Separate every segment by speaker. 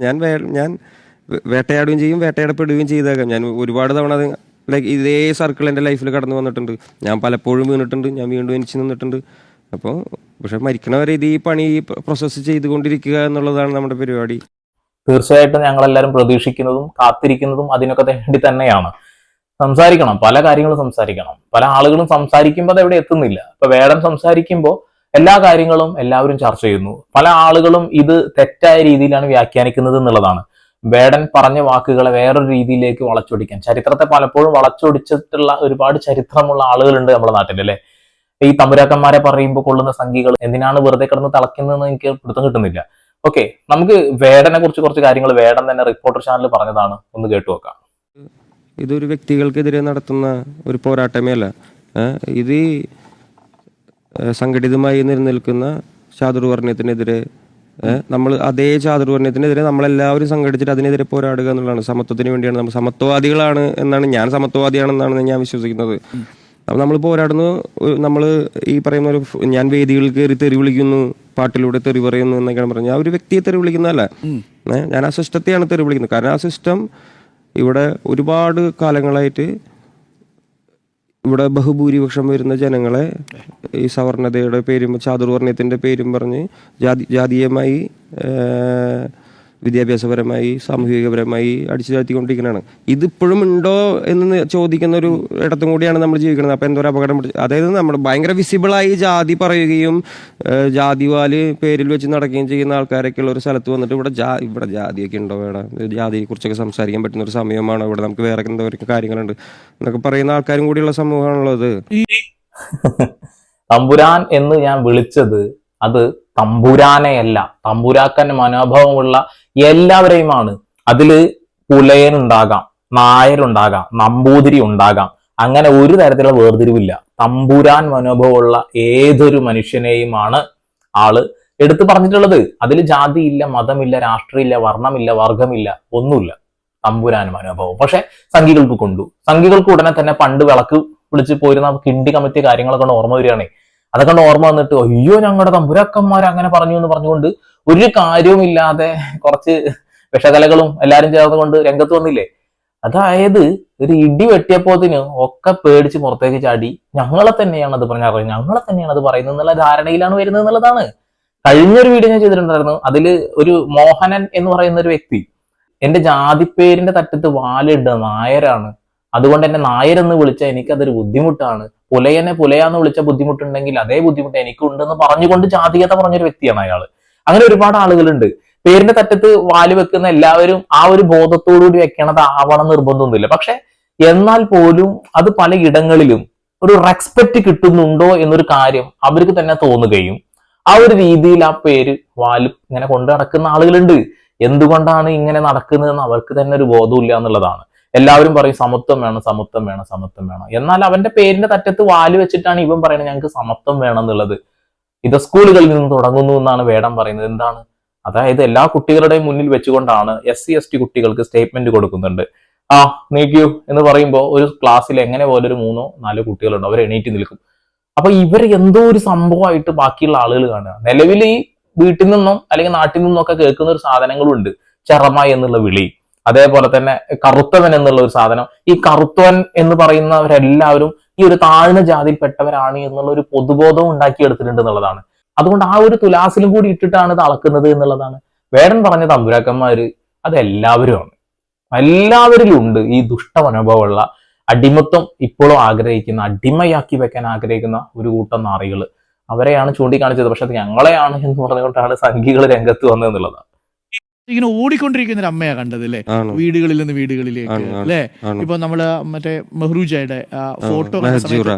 Speaker 1: ഞാൻ ഞാൻ വേട്ടയാടുകയും ചെയ്യും വേട്ടയാടപ്പെടുകയും ചെയ്തേക്കാം. ഞാൻ ഒരുപാട് തവണ അത് ലൈക്ക് ഇതേ സർക്കിൾ എന്റെ ലൈഫിൽ കടന്നു വന്നിട്ടുണ്ട്. ഞാൻ പലപ്പോഴും വീണിട്ടുണ്ട് ഞാൻ വീണ്ടും എനിച്ച് നിന്നിട്ടുണ്ട്. അപ്പോൾ പക്ഷെ മരിക്കണവരെ ഇത് ഈ പണി പ്രോസസ്സ് ചെയ്തുകൊണ്ടിരിക്കുക എന്നുള്ളതാണ് നമ്മുടെ പരിപാടി.
Speaker 2: തീർച്ചയായിട്ടും ഞങ്ങളെല്ലാവരും പ്രതീക്ഷിക്കുന്നതും കാത്തിരിക്കുന്നതും അതിനൊക്കെ വേണ്ടി തന്നെയാണ്. സംസാരിക്കണം പല കാര്യങ്ങളും സംസാരിക്കണം. പല ആളുകളും സംസാരിക്കുമ്പോൾ അത് എവിടെ എത്തുന്നില്ല. ഇപ്പൊ വേടം സംസാരിക്കുമ്പോൾ എല്ലാ കാര്യങ്ങളും എല്ലാവരും ചർച്ച ചെയ്യുന്നു. പല ആളുകളും ഇത് തെറ്റായ രീതിയിലാണ് വ്യാഖ്യാനിക്കുന്നത് എന്നുള്ളതാണ്. വേടൻ പറഞ്ഞ വാക്കുകളെ വേറൊരു രീതിയിലേക്ക് വളച്ചൊടിക്കാൻ. ചരിത്രത്തെ പലപ്പോഴും വളച്ചൊടിച്ചിട്ടുള്ള ഒരുപാട് ചരിത്രമുള്ള ആളുകളുണ്ട് നമ്മുടെ നാട്ടിൽ അല്ലെ? ഈ തമ്പുരാക്കന്മാരെ പറയുമ്പോൾ കൊള്ളുന്ന സംഖ്യകൾ എന്തിനാണ് വെറുതെ കിടന്ന് തളയ്ക്കുന്നതെന്ന് എനിക്ക് പിടുത്തം കിട്ടുന്നില്ല. ഓക്കെ നമുക്ക് വേടനെ കുറിച്ച് കുറച്ച് കാര്യങ്ങൾ വേടൻ തന്നെ റിപ്പോർട്ടർ ചാനൽ പറഞ്ഞതാണ്. ഒന്ന് കേട്ടു നോക്കാം.
Speaker 1: ഇതൊരു വ്യക്തികൾക്കെതിരെ നടത്തുന്ന ഒരു പോരാട്ടമേ അല്ല. ഇത് സംഘടിതമായി നിലനിൽക്കുന്ന ചാതുർവർണയത്തിനെതിരെ നമ്മൾ അതേ ചാതുർവർണയത്തിനെതിരെ നമ്മളെല്ലാവരും സംഘടിച്ചിട്ട് അതിനെതിരെ പോരാടുക എന്നുള്ളതാണ്. സമത്വത്തിന് വേണ്ടിയാണ് നമ്മൾ സമത്വവാദികളാണ് എന്നാണ് ഞാൻ സമത്വവാദിയാണെന്നാണ് ഞാൻ വിശ്വസിക്കുന്നത്. അപ്പം നമ്മൾ പോരാടുന്നു നമ്മൾ ഈ പറയുന്ന ഒരു ഞാൻ വേദികളിൽ കയറി തെറി വിളിക്കുന്നു പാട്ടിലൂടെ തെറി പറയുന്നു എന്നൊക്കെയാണ് പറഞ്ഞത്. ആ ഒരു വ്യക്തിയെ തെറി വിളിക്കുന്നതല്ല. ഞാൻ ആ സിസ്റ്റത്തെയാണ് തെറി വിളിക്കുന്നത്. കാരണം ആ സിസ്റ്റം ഇവിടെ ഒരുപാട് കാലങ്ങളായിട്ട് ഇവിടെ ബഹുഭൂരിപക്ഷം വരുന്ന ജനങ്ങളെ ഈ സവർണതയുടെ പേരും ചാതുർവർണയത്തിന്റെ പേരും പറഞ്ഞ് ജാതി ജാതീയമായി വിദ്യാഭ്യാസപരമായി സാമൂഹികപരമായി അടിച്ചു താഴ്ത്തിക്കൊണ്ടിരിക്കുന്നതാണ് ഇതിപ്പോഴും ഉണ്ടോ എന്ന് ചോദിക്കുന്ന ഒരു ഇടത്തും കൂടിയാണ് നമ്മൾ ജീവിക്കുന്നത്. അപ്പം എന്തോ ഒരു അപകടം അതായത് നമ്മൾ ഭയങ്കര വിസിബിളായി ജാതി പറയുകയും ജാതിവാൽ പേരിൽ വെച്ച് നടക്കുകയും ചെയ്യുന്ന ആൾക്കാരൊക്കെ ഉള്ള ഒരു സ്ഥലത്ത് വന്നിട്ട് ഇവിടെ ജാ ഇവിടെ ജാതിയൊക്കെ ഉണ്ടോ ഇവിടെ? ജാതിയെ കുറിച്ചൊക്കെ സംസാരിക്കാൻ പറ്റുന്ന ഒരു സമയമാണ് ഇവിടെ? നമുക്ക് വേറെ എന്തോ കാര്യങ്ങളുണ്ട് എന്നൊക്കെ പറയുന്ന ആൾക്കാരും കൂടിയുള്ള സമൂഹമാണുള്ളത്
Speaker 2: തമ്പുരാൻ എന്ന് ഞാൻ വിളിച്ചത് അത് തമ്പുരാനെയല്ല. തമ്പുരാക്കൻ മനോഭാവമുള്ള എല്ലാവരെയുമാണ്. അതിൽ പുലയനുണ്ടാകാം നായരുണ്ടാകാം നമ്പൂതിരി ഉണ്ടാകാം അങ്ങനെ ഒരു തരത്തിലുള്ള വേർതിരിവില്ല. തമ്പുരാൻ മനോഭാവമുള്ള ഏതൊരു മനുഷ്യനെയുമാണ് ആൾ എടുത്തു പറഞ്ഞിട്ടുള്ളത്. അതിൽ ജാതിയില്ല മതമില്ല രാഷ്ട്രീയമില്ല വർണമില്ല വർഗമില്ല ഒന്നുമില്ല. തമ്പുരാൻ മനോഭാവം. പക്ഷെ സംഘികൾക്ക് കൊണ്ടു. സംഘികൾക്ക് ഉടനെ തന്നെ പണ്ട് വിളക്ക് വിളിച്ച് പോയിരുന്ന കിണ്ടി കമ്മിറ്റി കാര്യങ്ങളൊക്കെ ഓർമ്മ വരികയാണേ. അതൊക്കെ ഓർമ്മ വന്നിട്ട് അയ്യോ ഞങ്ങളുടെ തമ്പുരാക്കന്മാർ അങ്ങനെ പറഞ്ഞു എന്ന് പറഞ്ഞുകൊണ്ട് ഒരു കാര്യവുമില്ലാതെ കുറച്ച് വിഷകലകളും എല്ലാരും ചേർന്നുകൊണ്ട് രംഗത്ത് വന്നില്ലേ? അതായത് ഒരു ഇടി വെട്ടിയപ്പോത്തിന് ഒക്കെ പേടിച്ച് പുറത്തേക്ക് ചാടി ഞങ്ങളെ തന്നെയാണ് അത് പറഞ്ഞത് ഞങ്ങളെ തന്നെയാണ് അത് പറയുന്നത് എന്നുള്ള ധാരണയിലാണ് വരുന്നത് എന്നുള്ളതാണ്. കഴിഞ്ഞൊരു വീഡിയോ ഞാൻ ചെയ്തിട്ടുണ്ടായിരുന്നു. അതിൽ ഒരു മോഹനൻ എന്ന് പറയുന്ന ഒരു വ്യക്തി എന്റെ ജാതിപ്പേരിന്റെ തട്ടത്ത് വാലിട്ട നായരാണ്. അതുകൊണ്ട് എന്നെ നായരെന്ന് വിളിച്ചാൽ എനിക്കതൊരു ബുദ്ധിമുട്ടാണ്. പുലയനെ പുലയാന്ന് വിളിച്ച ബുദ്ധിമുട്ടുണ്ടെങ്കിൽ അതേ ബുദ്ധിമുട്ട് എനിക്കുണ്ടെന്ന് പറഞ്ഞുകൊണ്ട് ജാതീയത പറഞ്ഞൊരു വ്യക്തിയാണ് അയാൾ അങ്ങനെ ഒരുപാട് ആളുകളുണ്ട്. പേരിന്റെ തറ്റത്ത് വാൽ വെക്കുന്ന എല്ലാവരും ആ ഒരു ബോധത്തോടുകൂടി വെക്കണത് ആവണം നിർബന്ധമൊന്നുമില്ല. പക്ഷെ എന്നാൽ പോലും അത് പല ഇടങ്ങളിലും ഒരു റെസ്പെക്ട് കിട്ടുന്നുണ്ടോ എന്നൊരു കാര്യം അവർക്ക് തന്നെ തോന്നുകയും ആ ഒരു രീതിയിൽ ആ പേര് വാൽ ഇങ്ങനെ കൊണ്ടു നടക്കുന്ന ആളുകളുണ്ട്. എന്തുകൊണ്ടാണ് ഇങ്ങനെ നടക്കുന്നതെന്ന് അവർക്ക് തന്നെ ഒരു ബോധമില്ല എന്നുള്ളതാണ്. എല്ലാവരും പറയും സമത്വം വേണം സമത്വം വേണം സമത്വം വേണം. എന്നാൽ അവന്റെ പേരിന്റെ തറ്റത്ത് വാൽ വെച്ചിട്ടാണ് ഇവൻ പറയുന്നത് ഞങ്ങൾക്ക് സമത്വം വേണം എന്നുള്ളത്. ഇത് സ്കൂളുകളിൽ നിന്ന് തുടങ്ങുന്നു എന്നാണ് വേടം പറയുന്നത്. എന്താണ്? അതായത് എല്ലാ കുട്ടികളുടെയും മുന്നിൽ വെച്ചുകൊണ്ടാണ് എസ് സി എസ് ടി കുട്ടികൾക്ക് സ്റ്റേറ്റ്മെന്റ് കൊടുക്കുന്നുണ്ട്. ആ നീക്കൂ എന്ന് പറയുമ്പോൾ ഒരു ക്ലാസ്സിൽ എങ്ങനെ പോലെ ഒരു മൂന്നോ നാലോ കുട്ടികളുണ്ട്. അവർ എണീറ്റ് നിൽക്കും. അപ്പൊ ഇവർ എന്തോ ഒരു സംഭവമായിട്ട് ബാക്കിയുള്ള ആളുകൾ കാണുക. നിലവിൽ ഈ വീട്ടിൽ നിന്നും അല്ലെങ്കിൽ നാട്ടിൽ നിന്നും ഒക്കെ കേൾക്കുന്ന ഒരു സാധനങ്ങളുണ്ട്. ചെറമ എന്നുള്ള വിളി. അതേപോലെ തന്നെ കറുത്തവൻ എന്നുള്ള ഒരു സാധനം. ഈ കറുത്തവൻ എന്ന് പറയുന്നവരെല്ലാവരും ഈ ഒരു താഴ്ന്ന ജാതിയിൽപ്പെട്ടവരാണ് എന്നുള്ള ഒരു പൊതുബോധം ഉണ്ടാക്കിയെടുത്തിട്ടുണ്ട് എന്നുള്ളതാണ്. അതുകൊണ്ട് ആ ഒരു തുലാസിലും കൂടി ഇട്ടിട്ടാണ് ഇത് അളക്കുന്നത് എന്നുള്ളതാണ്. വേടൻ പറഞ്ഞ തമ്പുരാക്കന്മാര് അത് എല്ലാവരുമാണ് എല്ലാവരിലും ഉണ്ട് ഈ ദുഷ്ട മനോഭാവമുള്ള അടിമത്വം ഇപ്പോഴും ആഗ്രഹിക്കുന്ന അടിമയാക്കി വെക്കാൻ ആഗ്രഹിക്കുന്ന ഒരു കൂട്ടം നാറികൾ അവരെയാണ് ചൂണ്ടിക്കാണിച്ചത്. പക്ഷെ അത് ഞങ്ങളെയാണ് എന്ന് പറഞ്ഞുകൊണ്ടാണ് സംഘികൾ രംഗത്ത് വന്നതെന്നുള്ളതാണ്
Speaker 3: ഇങ്ങനെ ഓടിക്കൊണ്ടിരിക്കുന്ന ഒരു അമ്മയാ കണ്ടത് അല്ലേ വീടുകളിൽ നിന്ന് വീടുകളിലേക്ക് അല്ലെ ഇപ്പൊ നമ്മൾ മറ്റേ മെഹ്റൂജയുടെ ഫോട്ടോ
Speaker 1: മെഹ്ജൂറയുടെ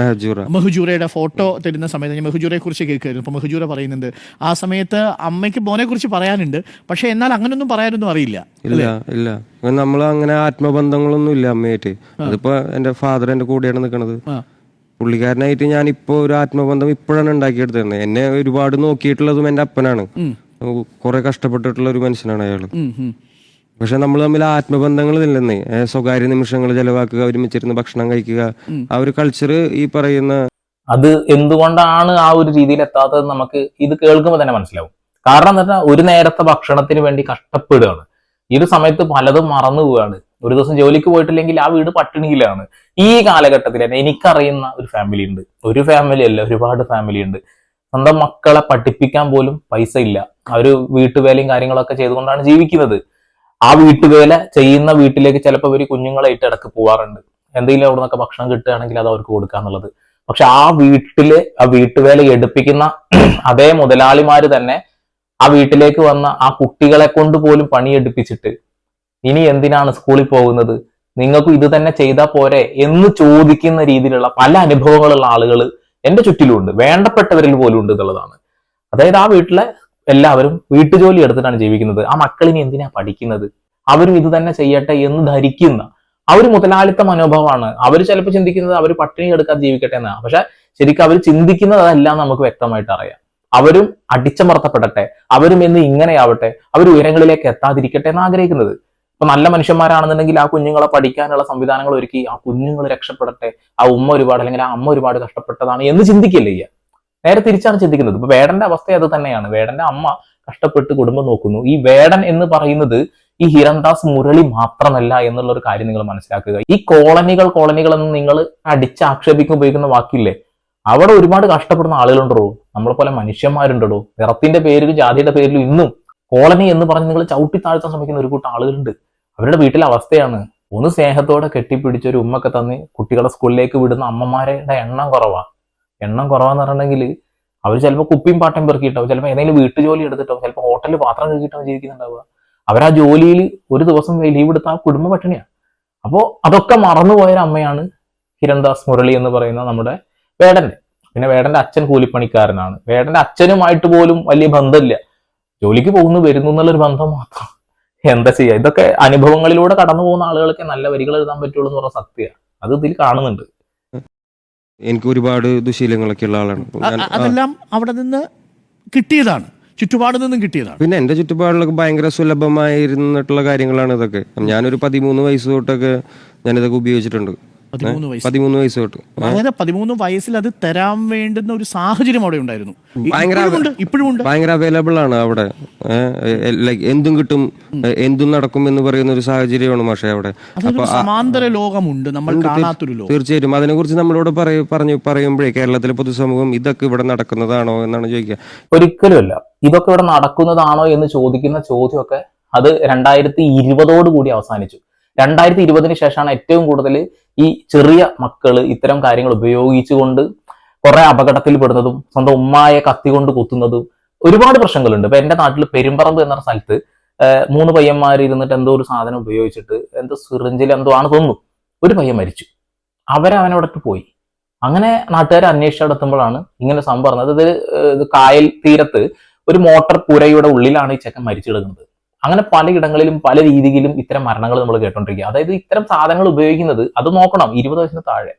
Speaker 1: മെഹജൂറ.
Speaker 3: മെഹുജൂറയുടെ ഫോട്ടോ തരുന്ന സമയത്ത് ഞാൻ മെഹുജൂറയെ കുറിച്ച് കേൾക്കുമായിരുന്നു അപ്പൊ മെഹുജൂറ പറയുന്നുണ്ട് ആ സമയത്ത് അമ്മയ്ക്ക് മോനെ കുറിച്ച് പറയാനുണ്ട് പക്ഷെ എന്നാൽ അങ്ങനൊന്നും പറയാനൊന്നും അറിയില്ല
Speaker 1: ഇല്ല നമ്മൾ അങ്ങനെ ആത്മബന്ധങ്ങളൊന്നും ഇല്ല അമ്മയായിട്ട്. അതിപ്പോ എന്റെ ഫാദർ എന്റെ കൂടെയാണ് നിൽക്കുന്നത്. പുള്ളിക്കാരനായിട്ട് ഞാൻ ഇപ്പോ ഒരു ആത്മബന്ധം ഇപ്പോഴാണ് ഉണ്ടാക്കിയെടുത്തത് എന്നെ ഒരുപാട് നോക്കിയിട്ടുള്ളതും എന്റെ അപ്പനാണ്. കുറെ കഷ്ടപ്പെട്ടിട്ടുള്ള ഒരു മനുഷ്യനാണ് അയാൾ. പക്ഷെ നമ്മൾ തമ്മിൽ ആത്മബന്ധങ്ങൾ ഇല്ലെന്നേ ഏ, സ്വകാര്യ നിമിഷങ്ങൾ ചെലവാക്കുക ഒരുമിച്ചിരുന്ന് ഭക്ഷണം കഴിക്കുക ആ ഒരു കൾച്ചർ ഈ പറയുന്ന
Speaker 2: അത് എന്തുകൊണ്ടാണ് ആ ഒരു രീതിയിൽ എത്താത്തത് നമുക്ക് ഇത് കേൾക്കുമ്പോൾ തന്നെ മനസ്സിലാവും. കാരണം എന്താ പറഞ്ഞാൽ ഒരു നേരത്തെ ഭക്ഷണത്തിന് വേണ്ടി കഷ്ടപ്പെടുകയാണ്. ഈ ഒരു സമയത്ത് പലതും മറന്നു പോവുകയാണ് ഒരു ദിവസം ജോലിക്ക് പോയിട്ടില്ലെങ്കിൽ ആ വീട് പട്ടിണിയിലാണ്. ഈ കാലഘട്ടത്തിൽ തന്നെ എനിക്കറിയുന്ന ഒരു ഫാമിലി ഉണ്ട്. ഒരു ഫാമിലി അല്ല ഒരുപാട് ഫാമിലി ഉണ്ട്. സ്വന്തം മക്കളെ പഠിപ്പിക്കാൻ പോലും പൈസ ഇല്ല. അവർ വീട്ടുവേലയും കാര്യങ്ങളൊക്കെ ചെയ്തുകൊണ്ടാണ് ജീവിക്കുന്നത്. ആ വീട്ടുവേല ചെയ്യുന്ന വീട്ടിലേക്ക് ചിലപ്പോൾ ഇവർ കുഞ്ഞുങ്ങളെ ഇടയ്ക്ക് പോവാറുണ്ട്. എന്തെങ്കിലും അവിടെ നിന്നൊക്കെ ഭക്ഷണം കിട്ടുകയാണെങ്കിൽ അത് അവർക്ക് കൊടുക്കാന്നുള്ളത്. പക്ഷെ ആ വീട്ടിൽ ആ വീട്ടുവേല എടുപ്പിക്കുന്ന അതേ മുതലാളിമാര് തന്നെ ആ വീട്ടിലേക്ക് വന്ന ആ കുട്ടികളെ കൊണ്ട് പോലും പണിയെടുപ്പിച്ചിട്ട് ഇനി എന്തിനാണ് സ്കൂളിൽ പോകുന്നത്? നിങ്ങൾക്കും ഇത് തന്നെ ചെയ്താൽ പോരെ എന്ന് ചോദിക്കുന്ന രീതിയിലുള്ള പല അനുഭവങ്ങളുള്ള ആളുകൾ എന്റെ ചുറ്റിലുമുണ്ട്. വേണ്ടപ്പെട്ടവരിൽ പോലും ഉണ്ട് എന്നുള്ളതാണ്. അതായത് ആ വീട്ടിലെ എല്ലാവരും വീട്ടുജോലി എടുത്തിട്ടാണ് ജീവിക്കുന്നത്. ആ മക്കളിനി എന്തിനാ പഠിക്കുന്നത്? അവരും ഇത് തന്നെ ചെയ്യട്ടെ എന്ന് ധരിക്കുന്ന ആ ഒരു മുതലാളിത്ത മനോഭാവമാണ്. അവർ ചിലപ്പോൾ ചിന്തിക്കുന്നത് അവർ പട്ടിണി എടുക്കാതെ ജീവിക്കട്ടെ എന്നാണ് പക്ഷെ ശരിക്കും അവർ ചിന്തിക്കുന്നത് അതെല്ലാം നമുക്ക് വ്യക്തമായിട്ട് അറിയാം. അവരും അടിച്ചമർത്തപ്പെടട്ടെ. അവരും എന്ന് ഇങ്ങനെയാവട്ടെ. അവർ ഉയരങ്ങളിലേക്ക് എത്താതിരിക്കട്ടെ എന്ന് ആഗ്രഹിക്കുന്നത്. ഇപ്പൊ നല്ല മനുഷ്യന്മാരാണെന്നുണ്ടെങ്കിൽ ആ കുഞ്ഞുങ്ങളെ പഠിക്കാനുള്ള സംവിധാനങ്ങൾ ഒരുക്കി ആ കുഞ്ഞുങ്ങൾ രക്ഷപ്പെടട്ടെ ആ ഉമ്മ ഒരുപാട് അല്ലെങ്കിൽ ആ അമ്മ ഒരുപാട് കഷ്ടപ്പെട്ടതാണ് എന്ന് ചിന്തിക്കില്ല ചെയ്യുക. നേരെ തിരിച്ചാണ് ചിന്തിക്കുന്നത്. ഇപ്പൊ വേടന്റെ അവസ്ഥ അത് തന്നെയാണ്. വേടന്റെ അമ്മ കഷ്ടപ്പെട്ട് കുടുംബം നോക്കുന്നു. ഈ വേടൻ എന്ന് പറയുന്നത് ഈ ഹിരൺദാസ് മുരളി മാത്രമല്ല എന്നുള്ള ഒരു കാര്യം നിങ്ങൾ മനസ്സിലാക്കുക. ഈ കോളനികൾ കോളനികൾ എന്ന് നിങ്ങൾ അടിച്ച് ആക്ഷേപിക്കാൻ ഉപയോഗിക്കുന്ന വാക്കില്ലേ? അവിടെ ഒരുപാട് കഷ്ടപ്പെടുന്ന ആളുകളുണ്ടോ? നമ്മളെ പോലെ മനുഷ്യന്മാരുണ്ടോ? നിറത്തിന്റെ പേരിലും ജാതിയുടെ പേരിലും ഇന്നും കോളനി എന്ന് പറഞ്ഞ് നിങ്ങൾ ചവിട്ടി താഴ്ത്താൻ ശ്രമിക്കുന്ന ഒരു കൂട്ടം ആളുകളുണ്ട്. അവരുടെ വീട്ടിലെ അവസ്ഥയാണ്. ഒന്ന് സ്നേഹത്തോടെ കെട്ടിപ്പിടിച്ച ഒരു ഉമ്മൊക്കെ തന്ന് കുട്ടികളെ സ്കൂളിലേക്ക് വിടുന്ന അമ്മമാരുടെ എണ്ണം കുറവാണ് എണ്ണം കുറവാന്ന് പറഞ്ഞിട്ടുണ്ടെങ്കിൽ അവർ ചിലപ്പോൾ കുപ്പിയും പാട്ടയും പെറുക്കിയിട്ടാവും ചിലപ്പോൾ ഏതെങ്കിലും വീട്ടുജോലി എടുത്തിട്ടാവും ചിലപ്പോൾ ഹോട്ടലിൽ പാത്രം കഴുകിയിട്ടാവും ജീവിക്കുന്നുണ്ടാവുക. അവർ ആ ജോലിയിൽ ഒരു ദിവസം ലീവ് എടുത്ത ആ കുടുംബ പട്ടിണിയാണ് അപ്പോൾ അതൊക്കെ മറന്നുപോയ അമ്മയാണ് ഹിരൺദാസ് മുരളി എന്ന് പറയുന്ന നമ്മുടെ വേടന്റെ പിന്നെ വേടന്റെ അച്ഛൻ കൂലിപ്പണിക്കാരനാണ്. വേടന്റെ അച്ഛനുമായിട്ട് പോലും വലിയ ബന്ധമില്ല. ജോലിക്ക് പോകുന്നു വരുന്നു എന്നുള്ളൊരു ബന്ധം മാത്രം. എന്താ ചെയ്യുക ഇതൊക്കെ അനുഭവങ്ങളിലൂടെ കടന്നു പോകുന്ന ആളുകൾക്ക് നല്ല വരികൾ എഴുതാൻ പറ്റുള്ളൂ എന്ന് പറഞ്ഞ സത്യമാണ് അത് ഇതിൽ കാണുന്നുണ്ട്.
Speaker 1: എനിക്ക് ഒരുപാട് ദുശീലങ്ങളൊക്കെ ഉള്ള ആളാണ്.
Speaker 3: അതെല്ലാം അവിടെ നിന്ന് കിട്ടിയതാണ്. ചുറ്റുപാട് നിന്നും കിട്ടിയതാണ്.
Speaker 1: പിന്നെ എന്റെ ചുറ്റുപാടിലൊക്കെ ഭയങ്കര സുലഭമായിരുന്നിട്ടുള്ള കാര്യങ്ങളാണ് ഇതൊക്കെ. ഞാനൊരു പതിമൂന്ന് വയസ്സ് തൊട്ടൊക്കെ ഞാനിതൊക്കെ ഉപയോഗിച്ചിട്ടുണ്ട്.
Speaker 3: പതിമൂന്ന് വയസ്സ്.
Speaker 1: പതിമൂന്ന് വയസ്സ് തൊട്ട്.
Speaker 3: അതായത് പതിമൂന്ന് വയസ്സിൽ അത് തരാൻ വേണ്ടുന്ന ഒരു സാഹചര്യം അവിടെ ഉണ്ടായിരുന്നു.
Speaker 1: ഭയങ്കര
Speaker 3: ഇപ്പോഴും ഉണ്ട്.
Speaker 1: ഭയങ്കര അവൈലബിൾ ആണ് അവിടെ. ലൈക്ക് എന്തും കിട്ടും എന്തും നടക്കും എന്ന് പറയുന്ന ഒരു സാഹചര്യമാണ് പക്ഷേ അവിടെ.
Speaker 3: സമാന്തര ലോകമുണ്ട് നമ്മൾ കാണാത്തൊരു ലോകം.
Speaker 1: തീർച്ചയായിട്ടും. അതിനെക്കുറിച്ച് നമ്മളോട് പറഞ്ഞു പറയുമ്പോഴേ കേരളത്തിലെ പൊതുസമൂഹം ഇതൊക്കെ ഇവിടെ നടക്കുന്നതാണോ എന്നാണ് ചോദിക്കുക.
Speaker 2: ഒരിക്കലുമല്ല. ഇതൊക്കെ ഇവിടെ നടക്കുന്നതാണോ എന്ന് ചോദിക്കുന്ന ചോദ്യമൊക്കെ അത് രണ്ടായിരത്തി ഇരുപതോട് കൂടി അവസാനിച്ചു. രണ്ടായിരത്തി ഇരുപതിന് ശേഷമാണ് ഏറ്റവും കൂടുതൽ ഈ ചെറിയ മക്കൾ ഇത്തരം കാര്യങ്ങൾ ഉപയോഗിച്ചുകൊണ്ട് കുറെ അപകടത്തിൽ പെടുന്നതും സ്വന്തം ഉമ്മായെ കത്തികൊണ്ട് കുത്തുന്നതും ഒരുപാട് പ്രശ്നങ്ങളുണ്ട്. ഇപ്പൊ എന്റെ നാട്ടിൽ പെരുമ്പറമ്പ് എന്ന സ്ഥലത്ത് മൂന്ന് പയ്യന്മാർ ഇരുന്നിട്ട് എന്തോ ഒരു സാധനം ഉപയോഗിച്ചിട്ട് എന്തോ സിറിഞ്ചിൽ എന്തോ ആണ് തോന്നുന്നു. ഒരു പയ്യൻ മരിച്ചു. അവരവനോടൊക്കെ പോയി. അങ്ങനെ നാട്ടുകാർ അന്വേഷിച്ച് നടത്തുമ്പോഴാണ് ഇങ്ങനെ സംഭവം പറഞ്ഞത്. ഇത് കായൽ തീരത്ത് ഒരു മോട്ടർ പുരയുടെ ഉള്ളിലാണ് ഈ ചെക്കൻ മരിച്ചു കിടക്കുന്നത് അങ്ങനെ പലയിടങ്ങളിലും പല രീതിയിലും ഇത്തരം മരണങ്ങൾ നമ്മൾ കേട്ടോണ്ടിരിക്കുക. അതായത് ഇത്തരം സാധനങ്ങൾ ഉപയോഗിക്കുന്നത് അത് നോക്കണം ഇരുപത് വയസ്സിന് താഴെ.